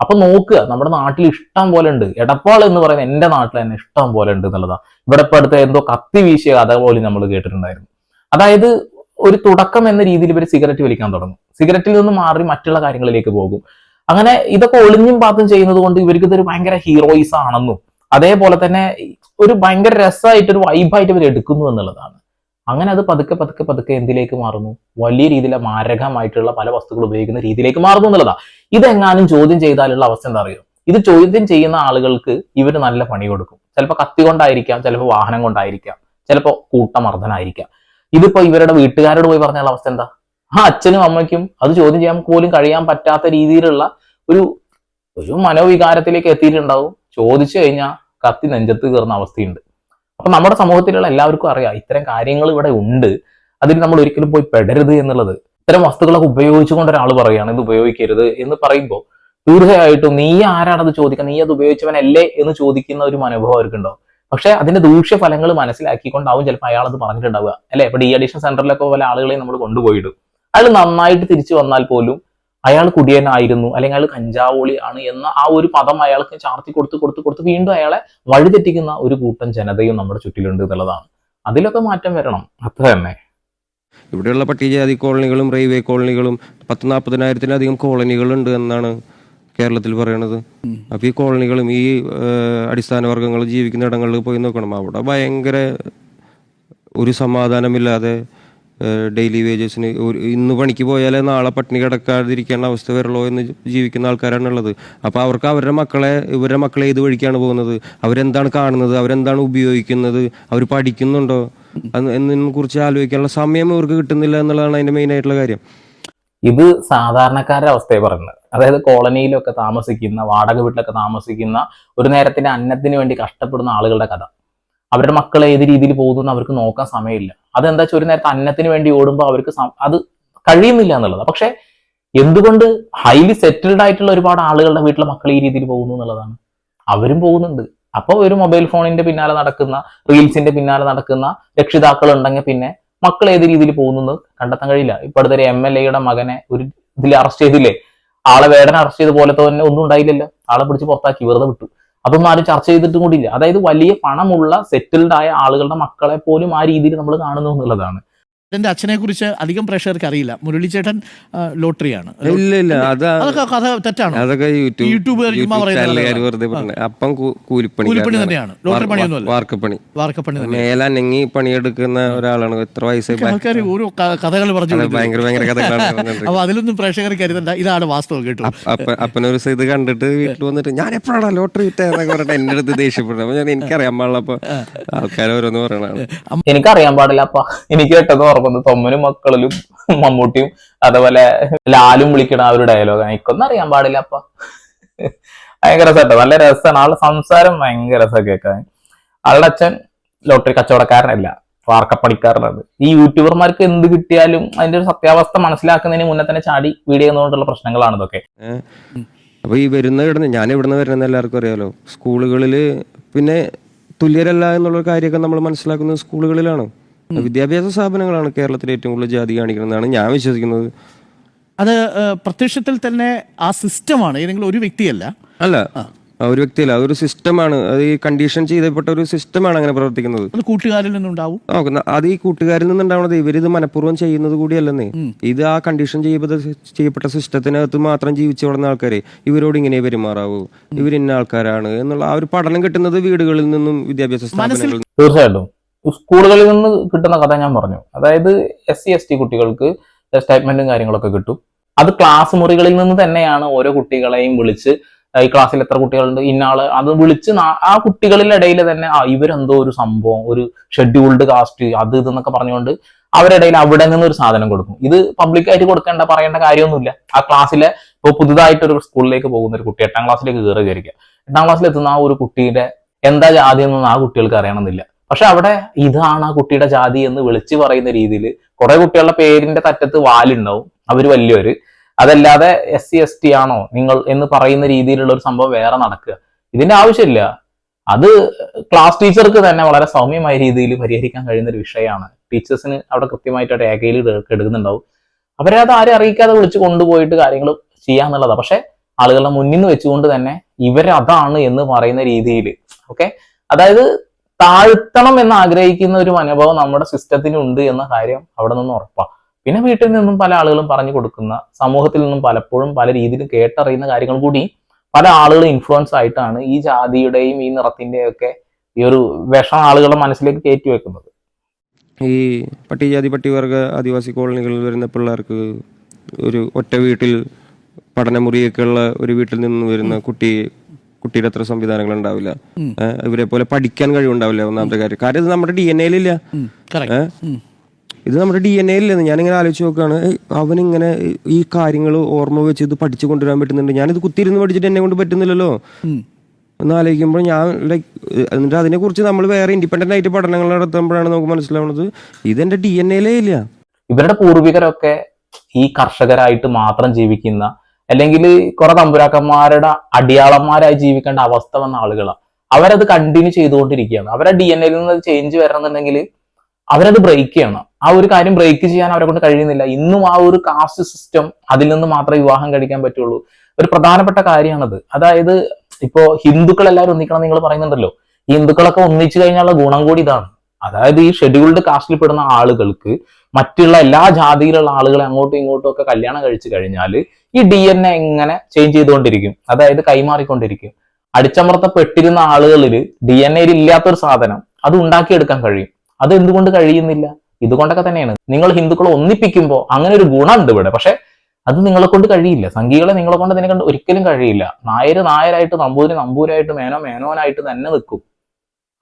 Speaker 2: അപ്പൊ നോക്കുക നമ്മുടെ നാട്ടിൽ ഇഷ്ടം പോലെ ഉണ്ട്. എടപ്പാൾ എന്ന് പറയുന്ന എന്റെ നാട്ടിൽ തന്നെ ഇഷ്ടം പോലെ ഉണ്ട് എന്നുള്ളതാണ് ഇവിടെ ഇപ്പൊ അടുത്ത് എന്തോ കത്തി വീശിയ കഥ പോലും നമ്മൾ കേട്ടിട്ടുണ്ടായിരുന്നു. അതായത് ഒരു തുടക്കം എന്ന രീതിയിൽ ഇവർ സിഗരറ്റ് വലിക്കാൻ തുടങ്ങും. സിഗരറ്റിൽ നിന്ന് മാറി മറ്റുള്ള കാര്യങ്ങളിലേക്ക് പോകും. അങ്ങനെ ഇതൊക്കെ ഒളിഞ്ഞും പാത്തും ചെയ്യുന്നത് കൊണ്ട് ഇവർക്ക് ഇതൊരു ഭയങ്കര ഹീറോയിസ് ആണെന്നും അതേപോലെ തന്നെ ഒരു ഭയങ്കര രസമായിട്ട് ഒരു വൈബായിട്ട് ഇവർ എടുക്കുന്നു എന്നുള്ളതാണ്. അങ്ങനെ അത് പതുക്കെ പതുക്കെ പതുക്കെ എന്തിലേക്ക് മാറുന്നു? വലിയ രീതിയിലെ മാരകമായിട്ടുള്ള പല വസ്തുക്കൾ ഉപയോഗിക്കുന്ന രീതിയിലേക്ക് മാറുന്നു എന്നുള്ളതാ. ഇതെങ്ങാനും ചോദ്യം ചെയ്താലുള്ള അവസ്ഥ എന്താ അറിയോ? ഇത് ചോദ്യം ചെയ്യുന്ന ആളുകൾക്ക് ഇവർ നല്ല പണി കൊടുക്കും. ചിലപ്പോൾ കത്തി കൊണ്ടായിരിക്കാം ചിലപ്പോൾ വാഹനം കൊണ്ടായിരിക്കാം ചിലപ്പോൾ കൂട്ടമർദ്ദനായിരിക്കാം. ഇതിപ്പോ ഇവരുടെ വീട്ടുകാരോട് പോയി പറഞ്ഞുള്ള അവസ്ഥ എന്താ? ആ അച്ഛനും അമ്മയ്ക്കും അത് ചോദ്യം ചെയ്യാൻ പോലും കഴിയാൻ പറ്റാത്ത രീതിയിലുള്ള ഒരു ഒരു മനോവികാരത്തിലേക്ക് എത്തിയിട്ടുണ്ടാവും. ചോദിച്ചു കഴിഞ്ഞാൽ കത്തി നെഞ്ചത്ത് കയറുന്ന അവസ്ഥയുണ്ട്. അപ്പൊ നമ്മുടെ സമൂഹത്തിലുള്ള എല്ലാവർക്കും അറിയാം ഇത്തരം കാര്യങ്ങൾ ഇവിടെ ഉണ്ട്. അതിൽ നമ്മൾ ഒരിക്കലും പോയി പെടരുത് എന്നുള്ളത്. ഇത്തരം വസ്തുക്കളൊക്കെ ഉപയോഗിച്ചുകൊണ്ട് ഒരാൾ പറയുകയാണ് ഇത് ഉപയോഗിക്കരുത് എന്ന് പറയുമ്പോൾ തീർച്ചയായിട്ടും നീ ആരാണത് ചോദിക്കുക നീ അത് ഉപയോഗിച്ചവനല്ലേ എന്ന് ചോദിക്കുന്ന ഒരു മനോഭാവം അവർക്കുണ്ടാവും പക്ഷെ അതിന്റെ ദൂഷ്യഫലങ്ങൾ മനസ്സിലാക്കിക്കൊണ്ടാവും ചിലപ്പോൾ അയാൾ അത് പറഞ്ഞിട്ടുണ്ടാവുക. അല്ലെ? ഇപ്പൊ ഡി അഡിഷൻ സെന്ററിലൊക്കെ പോലെ ആളുകളെ നമ്മൾ കൊണ്ടുപോയിടും. അയാൾ നന്നായിട്ട് തിരിച്ചു വന്നാൽ പോലും അയാൾ കുടിയനായിരുന്നു അല്ലെങ്കിൽ അയാൾ കഞ്ചാവോളി ആണ് എന്ന ആ ഒരു പദം അയാൾക്ക് ചാർത്തി കൊടുത്ത് കൊടുത്ത് കൊടുത്ത് വീണ്ടും അയാളെ വഴിതെറ്റിക്കുന്ന ഒരു കൂട്ടം ജനതയും നമ്മുടെ ചുറ്റിലുണ്ട് എന്നുള്ളതാണ്. അതിലൊക്കെ മാറ്റം വരണം. അത്ര തന്നെ.
Speaker 1: ഇവിടെയുള്ള പട്ടികജാതി കോളനികളും റെയിൽവേ കോളനികളും പത്ത് നാൽപ്പതിനായിരത്തിലധികം കോളനികളുണ്ട് എന്നാണ് കേരളത്തിൽ പറയണത്. അപ്പൊ ഈ കോളനികളും ഈ അടിസ്ഥാന വർഗങ്ങൾ ജീവിക്കുന്ന ഇടങ്ങളിൽ പോയി നോക്കണം. അവിടെ ഭയങ്കര ഒരു സമാധാനമില്ലാതെ ഡെയിലി വേജസിന് ഇന്ന് പണിക്ക് പോയാലേ നാളെ പട്ടിണി കിടക്കാതിരിക്കേണ്ട അവസ്ഥ വരുള്ളൂ എന്ന് ജീവിക്കുന്ന ആൾക്കാരാണ് ഉള്ളത് അപ്പോൾ അവർക്ക് അവരുടെ മക്കളെ ഇവരുടെ മക്കളെ ഏത് വഴിക്കാണ് പോകുന്നത്? അവരെന്താണ് കാണുന്നത്? അവരെന്താണ് ഉപയോഗിക്കുന്നത്? അവർ പഠിക്കുന്നുണ്ടോ? എന്ന് എന്നതിനെ കുറിച്ച് ആലോചിക്കാനുള്ള സമയം ഇവർക്ക് കിട്ടുന്നില്ല എന്നുള്ളതാണ് അതിന്റെ മെയിൻ ആയിട്ടുള്ള കാര്യം.
Speaker 2: ഇത് സാധാരണക്കാരുടെ അവസ്ഥയെ പറയുന്നത്. അതായത് കോളനിയിലൊക്കെ താമസിക്കുന്ന വാടക വീട്ടിലൊക്കെ താമസിക്കുന്ന ഒരു നേരത്തിന്റെ അന്നത്തിന് വേണ്ടി കഷ്ടപ്പെടുന്ന ആളുകളുടെ കഥ. അവരുടെ മക്കൾ ഏത് രീതിയിൽ പോകുന്നു അവർക്ക് നോക്കാൻ സമയമില്ല. അതെന്താ വെച്ചാൽ ഒരു നേരത്തെ അന്നത്തിന് വേണ്ടി ഓടുമ്പോൾ അവർക്ക് അത് കഴിയുന്നില്ല എന്നുള്ളത്. പക്ഷെ എന്തുകൊണ്ട് ഹൈലി സെറ്റിൽഡ് ആയിട്ടുള്ള ഒരുപാട് ആളുകളുടെ വീട്ടിലെ മക്കൾ ഈ രീതിയിൽ പോകുന്നു എന്നുള്ളതാണ്. അവരും പോകുന്നുണ്ട്. അപ്പോൾ ഒരു മൊബൈൽ ഫോണിന്റെ പിന്നാലെ നടക്കുന്ന റീൽസിന്റെ പിന്നാലെ നടക്കുന്ന രക്ഷിതാക്കൾ ഉണ്ടെങ്കിൽ പിന്നെ മക്കൾ ഏത് രീതിയിൽ പോകുന്നു കണ്ടെത്താൻ കഴിയില്ല. ഇപ്പൊ അടുത്തൊരു എം എൽ എയുടെ മകനെ ഒരു ഇതിൽ അറസ്റ്റ് ചെയ്തില്ലേ? ആളെ വേടനെ അറസ്റ്റ് ചെയ്ത പോലത്തെ തന്നെ ഒന്നും ഉണ്ടായില്ലല്ലോ. ആളെ പിടിച്ച് പുറത്താക്കി വെറുതെ വിട്ടു. അതൊന്നും ആരും ചർച്ച ചെയ്തിട്ടും കൂടിയില്ല. അതായത് വലിയ പണമുള്ള സെറ്റിൽഡ് ആയ ആളുകളുടെ മക്കളെ പോലും ആ രീതിയിൽ നമ്മൾ കാണുന്നു എന്നുള്ളതാണ്.
Speaker 3: എന്റെ അച്ഛനെ കുറിച്ച് അധികം പ്രേക്ഷകർക്ക് അറിയില്ല. മുരളിച്ചേട്ടൻ ലോട്ടറിയാണ്.
Speaker 1: ഇല്ല ഇല്ല അത്
Speaker 3: അതൊക്കെ കഥ തെറ്റാണ്?
Speaker 1: അതൊക്കെ യൂട്യൂബ് അപ്പം കൂലിപ്പണി
Speaker 3: കൂലിപ്പണി തന്നെയാണ്. ലോട്ടറി പണിയൊന്നുമല്ല.
Speaker 1: വാർക്കപ്പണി.
Speaker 3: വാർക്കപ്പണി
Speaker 1: മേലനങ്ങി പണിയെടുക്കുന്ന ഒരാളാണ്. എത്ര വയസ്സായി
Speaker 3: ആൾക്കാർ ഓരോ കഥകൾ പറഞ്ഞു.
Speaker 1: ഭയങ്കര ഭയങ്കര കഥകളാണ്
Speaker 3: അപ്പൊ അതിലൊന്നും പ്രേക്ഷകർ കരുതണ്ട. ഇതാണ് വാസ്തവം കേട്ടോ.
Speaker 1: അപ്പ അപ്പനൊരു ഇത് കണ്ടിട്ട് വീട്ടിൽ വന്നിട്ട് ഞാൻ എപ്പോഴാണ് ലോട്ടറി വിറ്റതെന്നൊക്കെ പറഞ്ഞിട്ട് എന്റെ അടുത്ത് ദേഷ്യപ്പെടുന്നത്. അപ്പൊ ഞാൻ എനിക്കറിയാൻ പാടില്ല. അപ്പൊ ആൾക്കാർ ഓരോന്ന് പറയണാണ്
Speaker 2: എനിക്കറിയാൻ പാടില്ല അപ്പ. എനിക്ക് കേട്ടത് ഓർക്കുന്നത് തൊമ്മനും മക്കളിലും മമ്മൂട്ടിയും അതേപോലെ ലാലും വിളിക്കണ ആ ഒരു ഡയലോഗ് എനിക്കൊന്നും അറിയാൻ പാടില്ല അപ്പ. ഭയങ്കര രസട്ടോ നല്ല രസമാണ് ആളുടെ സംസാരം ഭയങ്കര രസമാണ് കേൾക്കാൻ ആളുടെ അച്ഛൻ ലോട്ടറി കച്ചവടക്കാരനല്ല. വാർക്കപ്പണിക്കാരനാണ്. ഈ യൂട്യൂബർമാർക്ക് എന്ത് കിട്ടിയാലും അതിന്റെ ഒരു സത്യാവസ്ഥ മനസ്സിലാക്കുന്നതിന് മുന്നേ തന്നെ ചാടി വീഡിയോ ചെയ്യുന്നതുകൊണ്ടുള്ള പ്രശ്നങ്ങളാണ് ഇതൊക്കെ.
Speaker 1: അപ്പൊ ഈ വരുന്ന ഇവിടുന്ന് ഞാൻ ഇവിടുന്ന് വരുന്ന എല്ലാവർക്കും അറിയാലോ. സ്കൂളുകളിൽ പിന്നെ തുല്യരല്ല എന്നുള്ള കാര്യമൊക്കെ നമ്മൾ മനസ്സിലാക്കുന്നത് സ്കൂളുകളിലാണ്. വിദ്യാഭ്യാസ സ്ഥാപനങ്ങളാണ് കേരളത്തിൽ ഏറ്റവും കൂടുതൽ ജാതി കാണിക്കുന്നതാണ് ഞാൻ വിശ്വസിക്കുന്നത്.
Speaker 3: അത് പ്രത്യക്ഷത്തിൽ തന്നെ ആ സിസ്റ്റമാണ് ഏതെങ്കിലും ഒരു വ്യക്തിയല്ല.
Speaker 1: അല്ല ഒരു വ്യക്തിയല്ല. അതൊരു സിസ്റ്റമാണ്. അത് ഈ കണ്ടീഷൻ ചെയ്തപ്പെട്ട ഒരു സിസ്റ്റമാണ് അങ്ങനെ പ്രവർത്തിക്കുന്നത്.
Speaker 3: അത് കൂട്ടുകാരിൽ നിന്നുണ്ടാവും.
Speaker 1: അത് ഈ കൂട്ടുകാരിൽ നിന്നുണ്ടാവുന്നത് ഇവരിത് മനഃപൂർവം ചെയ്യുന്നത് കൂടിയല്ലെന്നേ. ഇത് ആ കണ്ടീഷൻ ചെയ്യപ്പെട്ട ചെയ്യപ്പെട്ട സിസ്റ്റത്തിനകത്ത് മാത്രം ജീവിച്ചു വളർന്ന ആൾക്കാരെ ഇവരോട് ഇങ്ങനെ പെരുമാറാവൂ. ഇവരിന്ന ആൾക്കാരാണ് എന്നുള്ള ആ ഒരു പഠനം കിട്ടുന്നത് വീടുകളിൽ നിന്നും വിദ്യാഭ്യാസ സ്ഥാപനങ്ങളിൽ നിന്നും.
Speaker 2: തീർച്ചയായിട്ടും. സ്കൂളുകളിൽ നിന്ന് കിട്ടുന്ന കഥ ഞാൻ പറഞ്ഞു. അതായത് എസ് സി എസ് ടി കുട്ടികൾക്ക് സ്റ്റേറ്റ്മെന്റും കാര്യങ്ങളൊക്കെ കിട്ടും. അത് ക്ലാസ് മുറികളിൽ നിന്ന് തന്നെയാണ് ഓരോ കുട്ടികളെയും വിളിച്ച് ഈ ക്ലാസ്സിൽ എത്ര കുട്ടികളുണ്ട് ഇന്നാൾ അത് വിളിച്ച് ആ കുട്ടികളുടെ ഇടയിൽ തന്നെ ആ ഇവരെന്തോ ഒരു സംഭവം ഒരു ഷെഡ്യൂൾഡ് കാസ്റ്റ് അത് ഇതെന്നൊക്കെ പറഞ്ഞുകൊണ്ട് അവരുടെ ഇടയിൽ അവിടെ നിന്ന് ഒരു സാധനം കൊടുക്കും. ഇത് പബ്ലിക്കായിട്ട് കൊടുക്കേണ്ട പറയേണ്ട കാര്യമൊന്നുമില്ല. ആ ക്ലാസ്സിലെ ഇപ്പോൾ പുതുതായിട്ട് ഒരു സ്കൂളിലേക്ക് പോകുന്ന ഒരു കുട്ടി എട്ടാം ക്ലാസ്സിലേക്ക് കയറി കയറിക്കുക എട്ടാം ക്ലാസ്സിൽ എത്തുന്ന ആ ഒരു കുട്ടിയുടെ എന്താ ജാതി എന്നൊന്നും ആ കുട്ടികൾക്ക് അറിയണമെന്നില്ല. പക്ഷെ അവിടെ ഇതാണ് ആ കുട്ടിയുടെ ജാതി എന്ന് വിളിച്ചു പറയുന്ന രീതിയിൽ കുറെ കുട്ടികളുടെ പേരിന്റെ തറ്റത്ത് വാലുണ്ടാവും. അവർ വലിയവര്. അതല്ലാതെ എസ് സി എസ് ടി ആണോ നിങ്ങൾ എന്ന് പറയുന്ന രീതിയിലുള്ള ഒരു സംഭവം വേറെ നടക്കുക. ഇതിന്റെ ആവശ്യമില്ല. അത് ക്ലാസ് ടീച്ചർക്ക് തന്നെ വളരെ സൗമ്യമായ രീതിയിൽ പരിഹരിക്കാൻ കഴിയുന്ന ഒരു വിഷയമാണ്. ടീച്ചേഴ്സിന് അവിടെ കൃത്യമായിട്ട് രേഖയിൽ എടുക്കുന്നുണ്ടാവും അവരെ അത് ആരും അറിയിക്കാതെ വിളിച്ച് കൊണ്ടുപോയിട്ട് കാര്യങ്ങൾ ചെയ്യാന്നുള്ളതാണ് പക്ഷെ ആളുകളുടെ മുന്നിൽ നിന്ന് വെച്ചുകൊണ്ട് തന്നെ ഇവരതാണ് എന്ന് പറയുന്ന രീതിയിൽ ഓക്കെ അതായത് താഴ്ത്തണം എന്ന് ആഗ്രഹിക്കുന്ന ഒരു മനോഭാവം നമ്മുടെ സിസ്റ്റത്തിന് ഉണ്ട് എന്ന കാര്യം അവിടെ നിന്ന് ഉറപ്പാണ് പിന്നെ വീട്ടിൽ നിന്നും പല ആളുകളും പറഞ്ഞു കൊടുക്കുന്ന സമൂഹത്തിൽ നിന്നും പലപ്പോഴും പല രീതിയിലും കേട്ടറിയുന്ന കാര്യങ്ങൾ കൂടി പല ആളുകളും ഇൻഫ്ലുവൻസ് ആയിട്ടാണ് ഈ ജാതിയുടെയും ഈ നിറത്തിന്റെയും ഒക്കെ ഈ ഒരു വിഷം ആളുകളുടെ മനസ്സിലേക്ക് കയറ്റി വെക്കുന്നത്.
Speaker 1: ഈ പട്ടികജാതി പട്ടികവർഗ ആദിവാസി കോളനികളിൽ വരുന്ന പിള്ളേർക്ക് ഒരു ഒറ്റ വീട്ടിൽ പഠനമുറിയൊക്കെ ഉള്ള ഒരു വീട്ടിൽ നിന്ന് വരുന്ന കുട്ടി കുട്ടിയുടെ അത്ര സംവിധാനങ്ങൾ ഉണ്ടാവില്ല ഇവരെ പോലെ പഠിക്കാൻ കഴിവുണ്ടാവില്ല ഒന്നാമത്തെ കാര്യം. കാര്യം ഇത് നമ്മുടെ ഡി എൻ എയിലില്ല
Speaker 3: ഇല്ല
Speaker 1: ഇത് നമ്മുടെ ഡി എൻ എയിലെന്ന് ഞാനിങ്ങനെ ആലോചിച്ച് നോക്കുകയാണ്. അവനിങ്ങനെ ഈ കാര്യങ്ങൾ ഓർമ്മ വെച്ച് ഇത് പഠിച്ചു കൊണ്ടുവരാൻ പറ്റുന്നുണ്ട്. ഞാനിത് കുത്തിയിരുന്ന് പഠിച്ചിട്ട് എന്നെ കൊണ്ട് പറ്റുന്നില്ലല്ലോ. എന്ന് ആലോചിക്കുമ്പോൾ ഞാൻ ലൈക്ക് എന്നിട്ട് അതിനെക്കുറിച്ച് നമ്മൾ വേറെ ഇൻഡിപെൻഡന്റ് ആയിട്ട് പഠനങ്ങൾ നടത്തുമ്പോഴാണ് നമുക്ക് മനസ്സിലാവുന്നത്. ഇതെന്റെ ഡി എൻ എയിലേ ഇല്ല
Speaker 2: ഇവരുടെ പൂർവികരൊക്കെ ഈ കർഷകരായിട്ട് മാത്രം ജീവിക്കുന്ന അല്ലെങ്കിൽ കുറെ തമ്പുരാക്കന്മാരുടെ അടിയാളന്മാരായി ജീവിക്കേണ്ട അവസ്ഥ വന്ന ആളുകളാണ് അവരത് കണ്ടിന്യൂ ചെയ്തുകൊണ്ടിരിക്കുകയാണ്. അവരുടെ ഡി എൻ എയിൽ നിന്ന് ചേഞ്ച് വരണമെന്നുണ്ടെങ്കിൽ അവരത് ബ്രേക്ക് ചെയ്യണം. ആ ഒരു കാര്യം ബ്രേക്ക് ചെയ്യാൻ അവരെ കൊണ്ട് കഴിയുന്നില്ല. ഇന്നും ആ ഒരു കാസ്റ്റ് സിസ്റ്റം അതിൽ നിന്ന് മാത്രമേ വിവാഹം കഴിക്കാൻ പറ്റുള്ളൂ. ഒരു പ്രധാനപ്പെട്ട കാര്യമാണത്. അതായത് ഇപ്പോ ഹിന്ദുക്കൾ എല്ലാവരും ഒന്നിക്കണം നിങ്ങൾ പറയുന്നുണ്ടല്ലോ. ഈ ഹിന്ദുക്കളൊക്കെ ഒന്നിച്ചു കഴിഞ്ഞാലുള്ള ഗുണം കൂടി ഇതാണ്. അതായത് ഈ ഷെഡ്യൂൾഡ് കാസ്റ്റിൽ പെടുന്ന ആളുകൾക്ക് മറ്റുള്ള എല്ലാ ജാതിയിലുള്ള ആളുകളെ അങ്ങോട്ടും ഇങ്ങോട്ടും ഒക്കെ കല്യാണം കഴിച്ചു കഴിഞ്ഞാൽ ഈ ഡി എൻ എ എങ്ങനെ ചേഞ്ച് ചെയ്തുകൊണ്ടിരിക്കും? അതായത് കൈമാറിക്കൊണ്ടിരിക്കും. അടിച്ചമർത്തപ്പെട്ടിരുന്ന ആളുകളിൽ ഡി എൻ എയിൽ ഇല്ലാത്തൊരു സാധനം അത് ഉണ്ടാക്കിയെടുക്കാൻ കഴിയും. അത് എന്തുകൊണ്ട് കഴിയുന്നില്ല? ഇതുകൊണ്ടൊക്കെ തന്നെയാണ്. നിങ്ങൾ ഹിന്ദുക്കളെ ഒന്നിപ്പിക്കുമ്പോൾ അങ്ങനെ ഒരു ഗുണമുണ്ട് ഇവിടെ. പക്ഷെ അത് നിങ്ങളെ കൊണ്ട് കഴിയില്ല. സംഘികളെ നിങ്ങളെ കൊണ്ട് അതിനെ കൊണ്ട് ഒരിക്കലും കഴിയില്ല. നായര് നായരായിട്ട് നമ്പൂരി നമ്പൂരായിട്ട് മേനോ മേനോനായിട്ട് തന്നെ നിൽക്കും.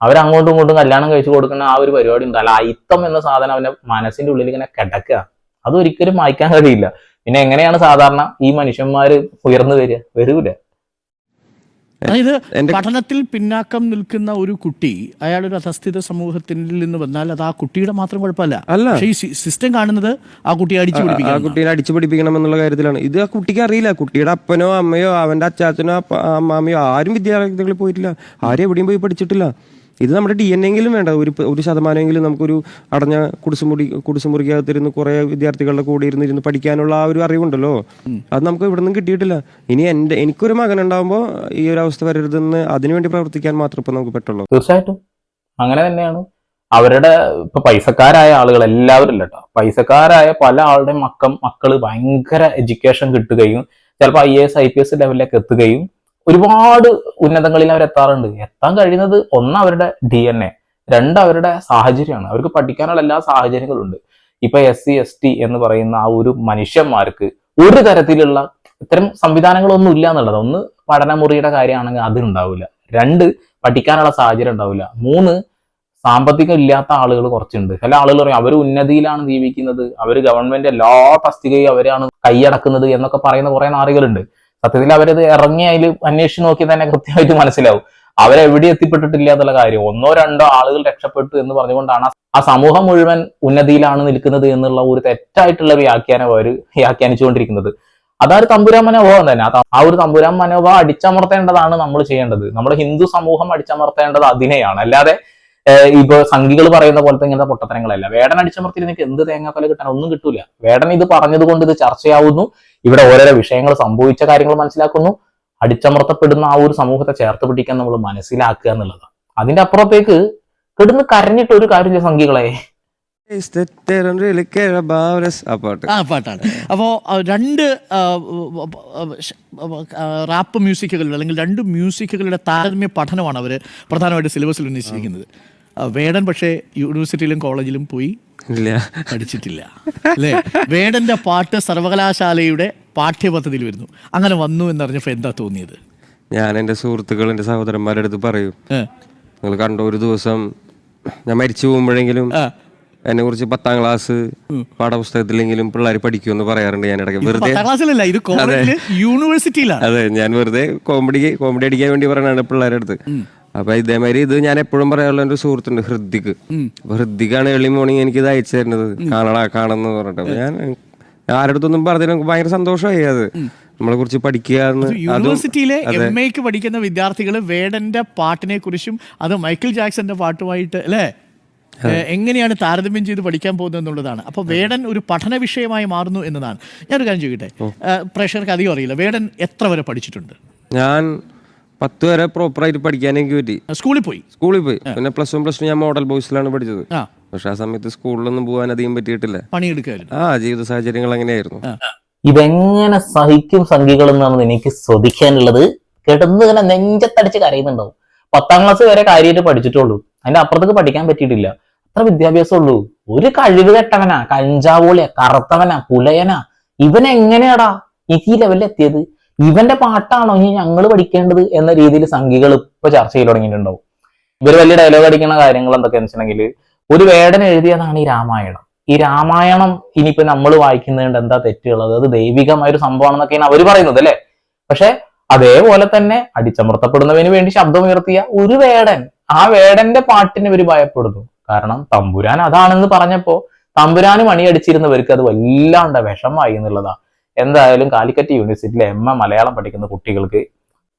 Speaker 2: അവരങ്ങോട്ടും ഇങ്ങോട്ടും കല്യാണം കഴിച്ചു കൊടുക്കുന്ന ആ ഒരു പരിപാടി ഉണ്ട്. അല്ല അയിത്തം എന്ന സാധനം അവന്റെ മനസ്സിന്റെ ഉള്ളിൽ ഇങ്ങനെ കിടക്കുക. അതൊരിക്കലും മായ്ക്കാൻ കഴിയില്ല. പിന്നെ എങ്ങനെയാണ് സാധാരണ ഈ മനുഷ്യന്മാര് ഉയർന്നു വരിക? വരൂല.
Speaker 3: അതായത് പഠനത്തിൽ പിന്നാക്കം നിൽക്കുന്ന ഒരു കുട്ടി അയാൾ ഒരു അധസ്ഥിത സമൂഹത്തിൽ നിന്ന് വന്നാൽ അത് ആ കുട്ടിയുടെ മാത്രം കുഴപ്പമല്ല.
Speaker 1: അല്ല.
Speaker 3: പക്ഷേ ഈ സിസ്റ്റം കാണുന്നത് ആ കുട്ടിയെ അടിച്ചു
Speaker 1: ആ കുട്ടിയെ അടിച്ചു പഠിപ്പിക്കണം എന്നുള്ള കാര്യത്തിലാണ്. ഇത് ആ കുട്ടിക്ക് അറിയില്ല. കുട്ടിയുടെ അപ്പനോ അമ്മയോ അവന്റെ അച്ചാച്ചനോ അമ്മാമ്മയോ ആരും വിദ്യാലയങ്ങളിൽ പോയിട്ടില്ല. ആരും എവിടെയും പോയി പഠിച്ചിട്ടില്ല. ഇത് നമ്മുടെ ഡി എൻ എങ്കിലും വേണ്ട. ഒരു ഒരു ശതമാനമെങ്കിലും നമുക്കൊരു അടഞ്ഞ കുടിസുമുടി കുടിസുമുറിക്കകത്തിരുന്ന് കുറെ വിദ്യാർത്ഥികളുടെ കൂടെ ഇരുന്ന് ഇരുന്ന് പഠിക്കാനുള്ള ആ ഒരു അറിവുണ്ടല്ലോ. അത് നമുക്ക് ഇവിടെ നിന്നും കിട്ടിയിട്ടില്ല. ഇനി എന്റെ എനിക്കൊരു മകൻ ഉണ്ടാകുമ്പോൾ ഈ ഒരു അവസ്ഥ വരരുതെന്ന് അതിനുവേണ്ടി പ്രവർത്തിക്കാൻ മാത്രം ഇപ്പൊ നമുക്ക് പറ്റുള്ളൂ.
Speaker 2: തീർച്ചയായിട്ടും. അങ്ങനെ തന്നെയാണ്. അവരുടെ ഇപ്പൊ പൈസക്കാരായ ആളുകൾ എല്ലാവരും ഇല്ല കേട്ടോ പൈസക്കാരായ പല ആളുടെയും മക്കം മക്കൾ ഭയങ്കര എഡ്യൂക്കേഷൻ കിട്ടുകയും ചിലപ്പോൾ I S I P S ലെവലിലേക്ക് എത്തുകയും ഒരുപാട് ഉന്നതങ്ങളിൽ അവർ എത്താറുണ്ട്. എത്താൻ കഴിയുന്നത് ഒന്ന് അവരുടെ ഡി എൻ എ രണ്ട് അവരുടെ സാഹചര്യമാണ്. അവർക്ക് പഠിക്കാനുള്ള എല്ലാ സാഹചര്യങ്ങളും ഉണ്ട് ഇപ്പൊ എസ് സി എസ് ടി എന്ന് പറയുന്ന ആ ഒരു മനുഷ്യന്മാർക്ക് ഒരു തരത്തിലുള്ള ഇത്തരം സംവിധാനങ്ങളൊന്നും ഇല്ല എന്നുള്ളത്. ഒന്ന് പഠനമുറിയുടെ കാര്യമാണെങ്കിൽ അതിനുണ്ടാവില്ല രണ്ട് പഠിക്കാനുള്ള സാഹചര്യം ഉണ്ടാവില്ല. മൂന്ന് സാമ്പത്തികം ഇല്ലാത്ത ആളുകൾ കുറച്ചുണ്ട്. ചില ആളുകൾ പറയും അവർ ഉന്നതിയിലാണ് ജീവിക്കുന്നത്. അവർ ഗവൺമെന്റ് എല്ലാ തസ്തികയും അവരാണ് കൈയടക്കുന്നത് എന്നൊക്കെ പറയുന്ന കുറെ നാറികളുണ്ട്. സത്യത്തിൽ അവരത് ഇറങ്ങി അതിൽ അന്വേഷിച്ച് നോക്കി തന്നെ കൃത്യമായിട്ട് മനസ്സിലാവും. അവരെവിടെ എത്തിപ്പെട്ടിട്ടില്ല എന്നുള്ള കാര്യം. ഒന്നോ രണ്ടോ ആളുകൾ രക്ഷപ്പെട്ടു എന്ന് പറഞ്ഞുകൊണ്ടാണ് ആ സമൂഹം മുഴുവൻ ഉന്നതിയിലാണ് നിൽക്കുന്നത് എന്നുള്ള ഒരു തെറ്റായിട്ടുള്ള വ്യാഖ്യാനം അവർ വ്യാഖ്യാനിച്ചുകൊണ്ടിരിക്കുന്നത്. അതാ ഒരു തമ്പുരാൻ മനോഭാവം തന്നെ. ആ ഒരു തമ്പുരാൻ മനോഭാവം അടിച്ചമർത്തേണ്ടതാണ് നമ്മൾ ചെയ്യേണ്ടത്. നമ്മുടെ ഹിന്ദു സമൂഹം അടിച്ചമർത്തേണ്ടത് അതിനെയാണ്. അല്ലാതെ ഇപ്പൊ സംഘികൾ പറയുന്ന പോലത്തെ ഇങ്ങനത്തെ പൊട്ടത്തരങ്ങളല്ല. വേടൻ അടിച്ചമർത്തി നിങ്ങൾക്ക് എന്ത് തേങ്ങാക്കൊല കിട്ടാൻ ഒന്നും കിട്ടൂല. വേടൻ ഇത് പറഞ്ഞത് കൊണ്ട് ഇത് ചർച്ചയാവുന്നു. ഇവിടെ ഓരോരോ വിഷയങ്ങൾ സംഭവിച്ച കാര്യങ്ങൾ മനസ്സിലാക്കുന്നു. അടിച്ചമർത്തപ്പെടുന്ന ആ ഒരു സമൂഹത്തെ ചേർത്ത് പിടിക്കാൻ നമ്മൾ മനസ്സിലാക്കുക എന്നുള്ളതാണ് അതിന്റെ അപ്പുറത്തേക്ക് കിടന്ന് കരഞ്ഞിട്ട് ഒരു കാര്യമില്ല സംഘികളെ.
Speaker 1: ആ
Speaker 3: പാട്ടാണ്. അപ്പോൾ രണ്ട് റാപ്പ് മ്യൂസിക്കുകൾ അല്ലെങ്കിൽ രണ്ട് മ്യൂസിക്കുകളുടെ താരതമ്യ പഠനമാണ് അവർ പ്രധാനമായിട്ട് സിലബസിൽ ഉന്നയിച്ചിരിക്കുന്നത്. വേടൻ പക്ഷേ യൂണിവേഴ്സിറ്റിയിലും കോളേജിലും പോയി
Speaker 1: ഇല്ല.
Speaker 3: പഠിച്ചിട്ടില്ല. അല്ലേ? വേടന്റെ പാട്ട് സർവകലാശാലയുടെ പാഠ്യപദ്ധതിയിൽ വരുന്നു. അങ്ങനെ വന്നു എന്നറിഞ്ഞപ്പോൾ എന്താ തോന്നിയത്?
Speaker 1: ഞാൻ എന്റെ സുഹൃത്തുക്കൾ എന്റെ സഹോദരന്മാരുടെ അടുത്ത് പറയും. നിങ്ങൾ കണ്ടോ ഒരു ദിവസം ഞാൻ മരിച്ചു പോകുമ്പോഴെങ്കിലും എന്നെ കുറിച്ച് പത്താം ക്ലാസ് പാഠപുസ്തകത്തിലെങ്കിലും പിള്ളേർ പഠിക്കുമെന്ന് പറയാറുണ്ട് ഞാൻ ഇടയ്ക്ക്. വെറുതെ
Speaker 3: ക്ലാസ്സിലല്ല ഇത് യൂണിവേഴ്സിറ്റിയിലാണ്
Speaker 1: അതെ ഞാൻ വെറുതെ കോമഡി കോമഡി അടിക്കാൻ വേണ്ടി പറയണാണ് പിള്ളേരുടെ അടുത്ത്. അപ്പൊ ഇതേമാതിരി ഇത് ഞാൻ എപ്പോഴും പറയാനുള്ള എന്റെ ഒരു സുഹൃത്തുണ്ട് ഹൃദിക്. അപ്പൊ ഹൃദിക്കാണ് ഏർലി മോർണിംഗ് എനിക്ക് ഇത് അയച്ചു തരുന്നത്. കാണടാ കാണെന്ന് പറഞ്ഞിട്ട്. അപ്പൊ ഞാൻ ആരടുത്തൊന്നും പറഞ്ഞില്ല ഭയങ്കര സന്തോഷമായി അത്. നമ്മളെ കുറിച്ച് പഠിക്കുക
Speaker 3: യൂണിവേഴ്സിറ്റിയിലെ എം എക്ക് പഠിക്കുന്ന വിദ്യാർത്ഥികൾ വേടന്റെ പാട്ടിനെ കുറിച്ചും അത് മൈക്കിൾ ജാക്സന്റെ പാട്ടുമായിട്ട് അല്ലേ? എങ്ങനെയാണ് താരതമ്യം ചെയ്ത് പഠിക്കാൻ പോകുന്നത് എന്നുള്ളതാണ്. അപ്പോൾ വേടൻ ഒരു പഠന വിഷയമായി മാറുന്നു എന്നതാണ്. ഞാനൊരു കാര്യം ചോദിക്കട്ടെ? പ്രേക്ഷകർക്ക് അധികം അറിയില്ല. വേടൻ എത്ര വരെ പഠിച്ചിട്ടുണ്ട്?
Speaker 1: ഞാൻ പത്ത് വരെ പ്രോപ്പറായിട്ട് പഠിക്കാൻ എനിക്ക് പറ്റി.
Speaker 3: സ്കൂളിൽ പോയി?
Speaker 1: സ്കൂളിൽ പോയി. പിന്നെ പ്ലസ് വൺ പ്ലസ് ടു ഞാൻ മോഡൽ ബോയ്സിലാണ് പഠിച്ചത്. പക്ഷെ ആ സമയത്ത് സ്കൂളിലൊന്നും പോകാൻ അധികം പറ്റിയിട്ടില്ല.
Speaker 3: പണിയെടുക്കായിരുന്നു.
Speaker 1: ആ ജീവിത സാഹചര്യങ്ങൾ അങ്ങനെയായിരുന്നു.
Speaker 2: ഇതെങ്ങനെ സഹിക്കും സംഖ്യകൾ എന്നാണ് എനിക്ക് ശ്രദ്ധിക്കാനുള്ളത്? കിടന്ന് ഇങ്ങനെ നെഞ്ചത്തടിച്ച് കരയുന്നുണ്ടാവും. പത്താം ക്ലാസ് വരെ കാര്യമായിട്ട് പഠിച്ചിട്ടുള്ളൂ. അതിന്റെ അപ്പുറത്തേക്ക് പഠിക്കാൻ പറ്റിയിട്ടില്ല. അത്ര വിദ്യാഭ്യാസം ഉള്ളൂ ഒരു കഴിവ് കെട്ടവനാ കഞ്ചാവോളിയ കറുത്തവനാ പുലയനാ ഇവൻ എങ്ങനെയാടാ ഈ ലെവലിൽ എത്തിയത് ഇവന്റെ പാട്ടാണോ ഇനി ഞങ്ങൾ പഠിക്കേണ്ടത് എന്ന രീതിയിൽ സംഘികൾ ഇപ്പൊ ചർച്ച ചെയ്ത് തുടങ്ങിയിട്ടുണ്ടാവും. ഇവർ വലിയ ഡയലോഗ് അടിക്കുന്ന കാര്യങ്ങൾ എന്തൊക്കെയാന്ന് വെച്ചിട്ടുണ്ടെങ്കിൽ ഒരു വേടൻ എഴുതിയതാണ് ഈ രാമായണം. ഈ രാമായണം ഇനിയിപ്പോ നമ്മൾ വായിക്കുന്നതുകൊണ്ട് എന്താ തെറ്റുള്ളത്? അത് ദൈവികമായ ഒരു സംഭവമാണെന്നൊക്കെയാണ് അവർ പറയുന്നത് അല്ലെ? പക്ഷെ അതേപോലെ തന്നെ അടിച്ചമർത്തപ്പെടുന്നതിന് വേണ്ടി ശബ്ദമുയർത്തിയ ഒരു വേടൻ ആ വേടന്റെ പാട്ടിന് ഇവർ ഭയപ്പെടുന്നു. കാരണം തമ്പുരാൻ അതാണെന്ന് പറഞ്ഞപ്പോ തമ്പുരാന് മണിയടിച്ചിരുന്നവർക്ക് അത് വല്ലാണ്ട് വിഷമായി എന്നുള്ളതാ. എന്തായാലും കാലിക്കറ്റ് യൂണിവേഴ്സിറ്റിയിലെ എം എ മലയാളം പഠിക്കുന്ന കുട്ടികൾക്ക്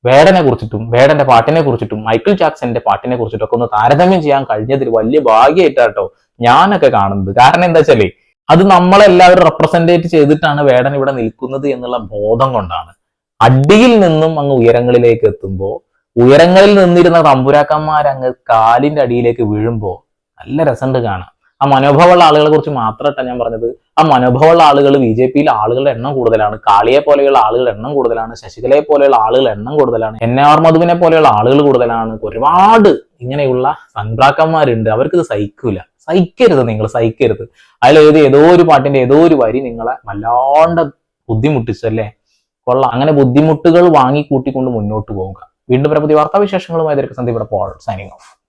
Speaker 2: വേടനെ കുറിച്ചിട്ടും വേടന്റെ പാട്ടിനെ കുറിച്ചിട്ടും മൈക്കിൾ ജാക്സന്റെ പാട്ടിനെ കുറിച്ചിട്ടും ഒക്കെ ഒന്ന് താരതമ്യം ചെയ്യാൻ കഴിഞ്ഞതിൽ വലിയ ഭാഗ്യമായിട്ടാട്ടോ ഞാനൊക്കെ കാണുന്നത്. കാരണം എന്താ വെച്ചാലേ അത് നമ്മളെല്ലാവരും റെപ്രസെന്റേറ്റ് ചെയ്തിട്ടാണ് വേടൻ ഇവിടെ നിൽക്കുന്നത് എന്നുള്ള ബോധം കൊണ്ടാണ്. അടിയിൽ നിന്നും അങ്ങ് ഉയരങ്ങളിലേക്ക് എത്തുമ്പോൾ ഉയരങ്ങളിൽ നിന്നിരുന്ന തമ്പുരാക്കന്മാരങ്ങ് കാലിന്റെ അടിയിലേക്ക് വീഴുമ്പോൾ നല്ല രസമുണ്ട് കാണാം ആ മനോഭാവമുള്ള ആളുകളെ കുറിച്ച് മാത്രമല്ല ഞാൻ പറഞ്ഞത്. ആ മനോഭാവമുള്ള ആളുകൾ ബി ജെ പിയിൽ ആളുകളുടെ എണ്ണം കൂടുതലാണ്. കാളിയെ പോലെയുള്ള ആളുകളുടെ എണ്ണം കൂടുതലാണ്. ശശികലയെ പോലെയുള്ള ആളുകളുടെ എണ്ണം കൂടുതലാണ്. എൻ. ആർ. മധുവിനെ പോലെയുള്ള ആളുകൾ കൂടുതലാണ്. ഒരുപാട് ഇങ്ങനെയുള്ള സൺബ്രാക്കന്മാരുണ്ട് അവർക്ക് ഇത് സഹിക്കൂല. സഹിക്കരുത് നിങ്ങൾ സഹിക്കരുത്. അതിൽ ഏത് ഒരു പാട്ടിന്റെ ഏതോ ഒരു വരി നിങ്ങളെ വല്ലാണ്ട് ബുദ്ധിമുട്ടിച്ചല്ലേ? കൊള്ളാം. അങ്ങനെ ബുദ്ധിമുട്ടുകൾ വാങ്ങി കൂട്ടിക്കൊണ്ട് മുന്നോട്ട് പോവുക. വീണ്ടും പുതിയ വാർത്താവിശേഷങ്ങളുമായി സന്ദീപ് പോൾ സൈനിങ് ഓഫ്